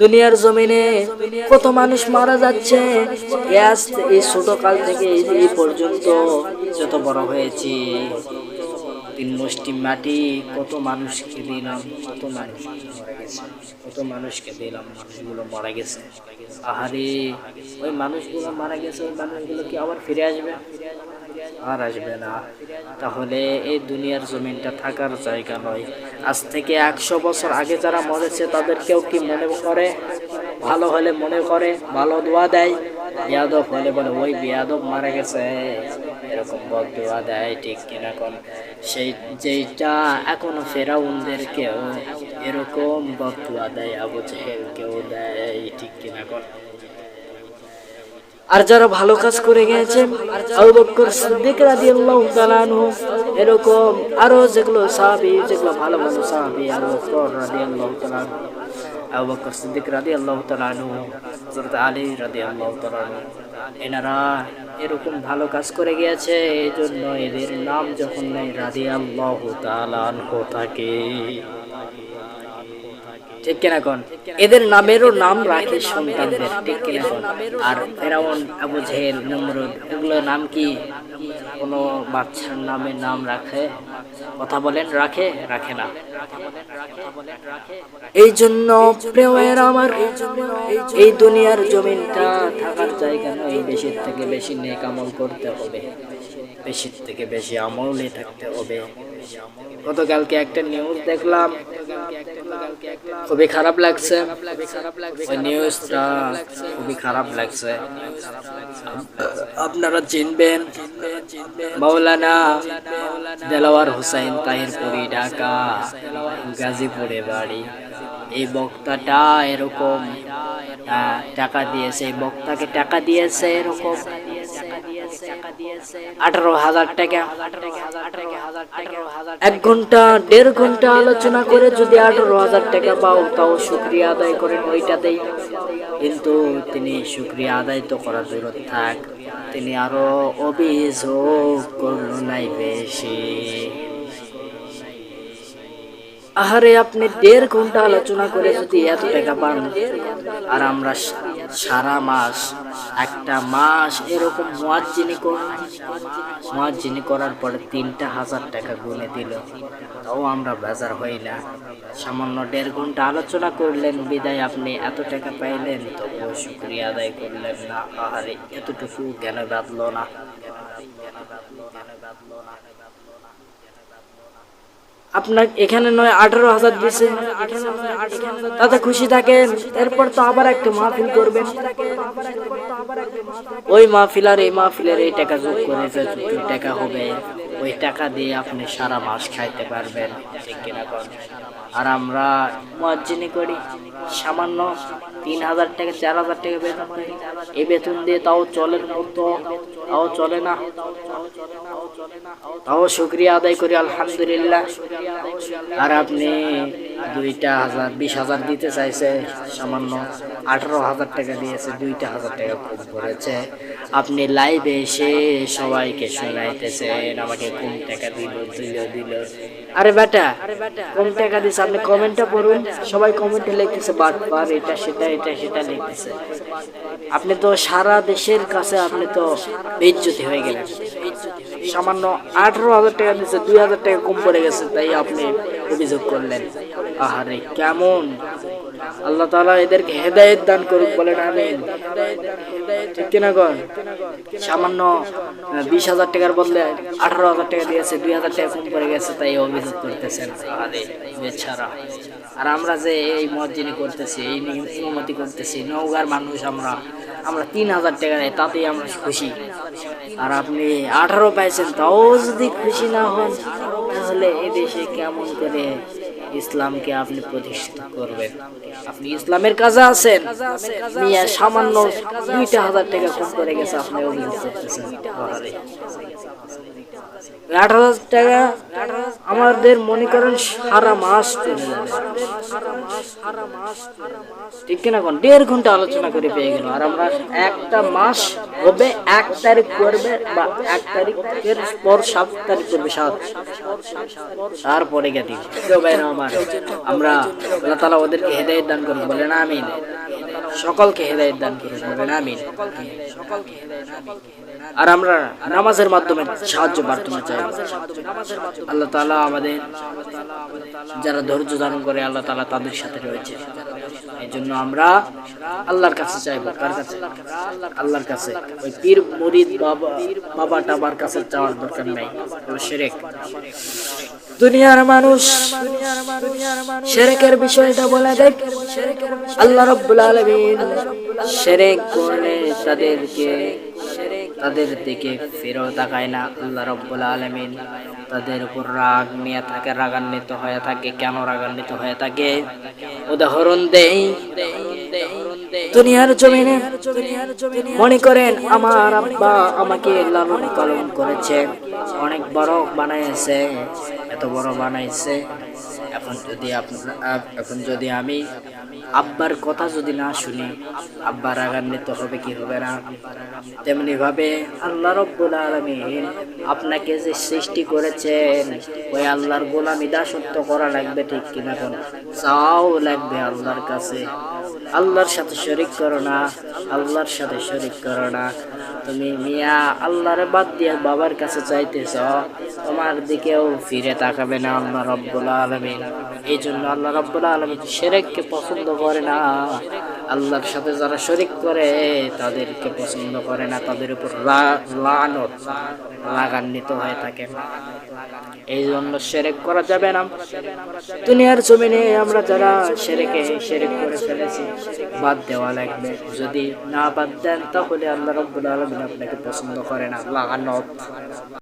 দুনিয়ার জমিনে কত মানুষ মারা যাচ্ছে। এই ছোট কাল থেকে এই পর্যন্ত যত বড় হয়েছি, তিন মুষ্টি মাটি, কত মানুষকে দিলাম, কত মানুষ কত মানুষকে দিলাম, মানুষগুলো মারা গেছে। আহারে, ওই মানুষগুলো মারা গেছে, ওই মানুষগুলো কি আবার ফিরে আসবে? আর আসবে না। তাহলে এই দুনিয়ার জমিনটা থাকার জায়গা নয়। আজ থেকে একশো বছর আগে যারা মরেছে, তাদেরকেও কি মনে করে? ভালো হলে মনে করে, ভালো দোয়া দেয়। বিয়াদব হলে বলে, ওই বিয়াদব মারা গেছে। এরকম বদ দোয়া দেয় ঠিক কিনা কোন? সেই যেইটা এখনও ফেরাউনদেরকেও এরকম বদ দোয়া দেয় আবু কেউ দেয়, ঠিক কিনা কোন? আর যারা ভালো কাজ করে গেছে আবু বকর সিদ্দিক রাদিয়াল্লাহু তাআলা আনহু এরকম আরও যেগুলো সাহাবী যেগুলো ভালো ভালো সাহাবী আবু বকর রাদিয়াল্লাহু তাআলা আনহু, আবু বকর সিদ্দিক রাদিয়াল্লাহু তাআলা আনহু হযরত আলী রাদিয়াল্লাহু তাআলা আনহু, এনারা এরকম ভালো কাজ করে গিয়েছে এই জন্য এদের নাম যখন নেই রাদিয়াল্লাহু তাআলা আনহু থাকে। ঠিক কিনা কোন এদের নামেরও নাম রাখে সন্তানদের ঠিক কিনা কোন আর ফেরাউন, আবু জেহেল, নমরুদ, এগুলোর নাম কি? কোনো বাচ্চার নামে নাম রাখে? কথা বলেন, রাখে? রাখে না। এই জন্য প্রেমের আমার, এই দুনিয়ার জমিনটা থাকার জায়গা নয় বেশির থেকে বেশি নেক আমল করতে হবে। বেশির থেকে বেশি আমলে থাকতে হবে। গতকালকে একটা নিউজ দেখলাম। খুবই খারাপ লাগছে। ওই নিউজটা খুবই খারাপ লাগছে। আপনারা চিনবেন মৌলানা দেলাওয়ার হুসাইন তাহিরপুরি ঢাকা গাজীপুরে বাড়ি। এই বক্তাটা এরকম টাকা দিয়েছে বক্তাকে টাকা দিয়েছে, এরকম। আঠারো হাজার টাকা। এক ঘণ্টা, দেড় ঘণ্টা আলোচনা করে যদি আঠারো হাজার টাকা পাও, তাও শুক্রিয়া আদায় করেন ওইটাতেই কিন্তু তিনি শুক্রিয়া আদায় তো করার দূরত থাক। তিনি আরও অভিযোগ করল নাই বেশি। আহারে আপনি দেড় ঘণ্টা আলোচনা করে যদি এত টাকা পান, আর আমরা সারা মাস, একটা মাস এরকম মোয়াজ্জিনি করলাম মোয়াজ্জিনি করার পরে তিনটা হাজার টাকা গুনে দিল। তাও আমরা বাজার হই না। সামান্য দেড় ঘণ্টা আলোচনা করলেন, বিদায় আপনি এত টাকা পাইলেন, তবুও শুক্রিয়া আদায় করলেন না। আহারে, এতটুকু কেন বাঁধলো না। আপনার এখানে নয়, আঠারো হাজার দিয়েছে তাতে খুশি থাকেন। এরপর তো আবার একটা মাহফিল করবেন। ওই মাহফিল আর এই মাহফিলের এই টাকা যোগ করে যে টাকা হবে। ওই টাকা দিয়ে আপনি সারা মাস খাইতে পারবেন। ঠিক কন? আর আমরা মুয়াজ্জিনি করি। সামান্য তিন হাজার টাকা চার হাজার টাকা বেতন পাই এই বেতন দিয়ে তাও চলে না তো তাও চলে না। তাও শুক্রিয়া আদায় করি, আলহামদুলিল্লাহ। আর আপনি দুইটা হাজার, বিশ হাজার দিতে চাইছে, সামান্য আঠারো হাজার টাকা দিয়েছে, দুইটা হাজার টাকা করেছে। আপনি লাইভে এসে সবাইকে শোনাইতেছেন, আমাকে কম টাকা দিল দিল দিল। আরে বেটা কম টাকা দিছে, আপনি কমেন্টটা পড়ুন, সবাই কমেন্টে লিখতেছে বাটবার এটা সেটা এটা সেটা লিখতেছে। আপনি তো সারা দেশের কাছে আপনি তো বেজ্জতি হয়ে গেলেন। সামান্য আঠারো হাজার টাকা দিচ্ছে দুই হাজার টাকা কম পড়ে গেছে, তাই আপনি অভিযোগ করলেন। আহারে, কেমন? আল্লাহ তাআলা এদেরকে হেদায়েত দান করুক বলেন আমিন। ঠিক কিনা সামান্য বিশ হাজার টাকার বদলে আঠারো হাজার টাকা দিয়েছে, দুই হাজার টাকা কম পড়ে গেছে, তাই অভিযোগ করতেছেন। বেচারা। আর আমরা যে এই মসজিদে করতেছি, এই নিয়মতি করতেছি নৌগার মানুষ আমরা আমরা তিন হাজার টাকা দেয়, তাতেই আমরা খুশি। আর আপনি আঠারো পাইছেন, তাও যদি খুশি না হন, তাহলে এদেশে কেমন করে ইসলামকে আপনি প্রতিষ্ঠা করবেন। আপনি ইসলামের কাজে আছেন। মিয়া সামান্য দুইটা হাজার টাকা কম করে গেছে আপনি অভিযোগ করতেছেন। আঠারো হাজার টাকা আমাদের মনে করেন সারা মাস ঠিক কিনা কোন? দেড় ঘণ্টা আলোচনা করে পেয়ে গেল। আর আমরা একটা মাস হবে, এক তারিখ করবে বা এক তারিখের পর সাত তারিখ করবে সাত। তারপরে ভাইরা আমার, আমরা আল্লাহ তালা ওদেরকে হেদায়ত দান করুন। বলেন আমিন। সকলকে হেদায়ত দান করুন। বলেন আমিন। আর আমরা নামাজের মাধ্যমে সাহায্য প্রার্থনা চাই। আল্লাহ তালা আমাদের যারা ধৈর্য ধারণ করে আল্লাহ তালা তাদের সাথে রয়েছে। এই জন্য আমরা আল্লাহর কাছে চাইব। কার কাছে? আল্লাহর কাছে। ওই পীর মুরিদ বাবা বাবা টাবার কাছে চাওয়ার দরকার নাই। সেরেক। দুনিয়ার মানুষ সেরেকের বিষয়টা বলে দেখ। আল্লাহ রব্বুল আলমিন সেরেক করলে তাদেরকে তাদের দিকে ফেরো তাকায় না। আল্লাহ রব্বুল আলমিন তাদের উপর রাগ নিয়ে থাকে, রাগান্বিত হয়ে থাকে। কেন রাগান্বিত হয়ে থাকে? উদাহরণ দেই। দুনিয়ার জমিনে মনে করেন, আমার আব্বা আমাকে লালন পালন করেছে, অনেক বড় বানাইছে, এত বড় বানাইছে। এখন যদি এখন যদি আমি আব্বার কথা যদি না শুনি, আব্বা রাগান্বিত হবে কি হবে না? তেমনি ভাবে আল্লাহ রব্বুল আলমিন আপনাকে যে সৃষ্টি করেছেন, ওই আল্লাহর গোলামি দাসত্ব করা লাগবে ঠিক কিনা কোন? চাও লাগবে আল্লাহর কাছে। আল্লাহর সাথে শরিক করো না, আল্লাহর সাথে শরিক করো না। তুমি মিয়া, আল্লাহরে বাদ দিয়ে বাবার কাছে চাইতেছ তোমার দিকেও ফিরে তাকাবে না আল্লাহ রব্বুল আলমিন। এই জন্য আল্লাহ রব্বুল আলমিন সেরেককে পছন্দ করে না। আল্লাহর সাথে যারা শরিক করে, তাদেরকে পছন্দ করে না। তাদের উপর লানত রাগান্বিত হয়ে থাকে। এই জন্য সেরেক করা যাবে না। দুনিয়ার জমিনে আমরা যারা সেরেকে সেরেক করে ফেলেছি, বাদ দেওয়া লাগবে। যদি না বাদ দেন, তাহলে আল্লাহ রব্বুল আলমিন আপনাকে পছন্দ করে না। লাগানত।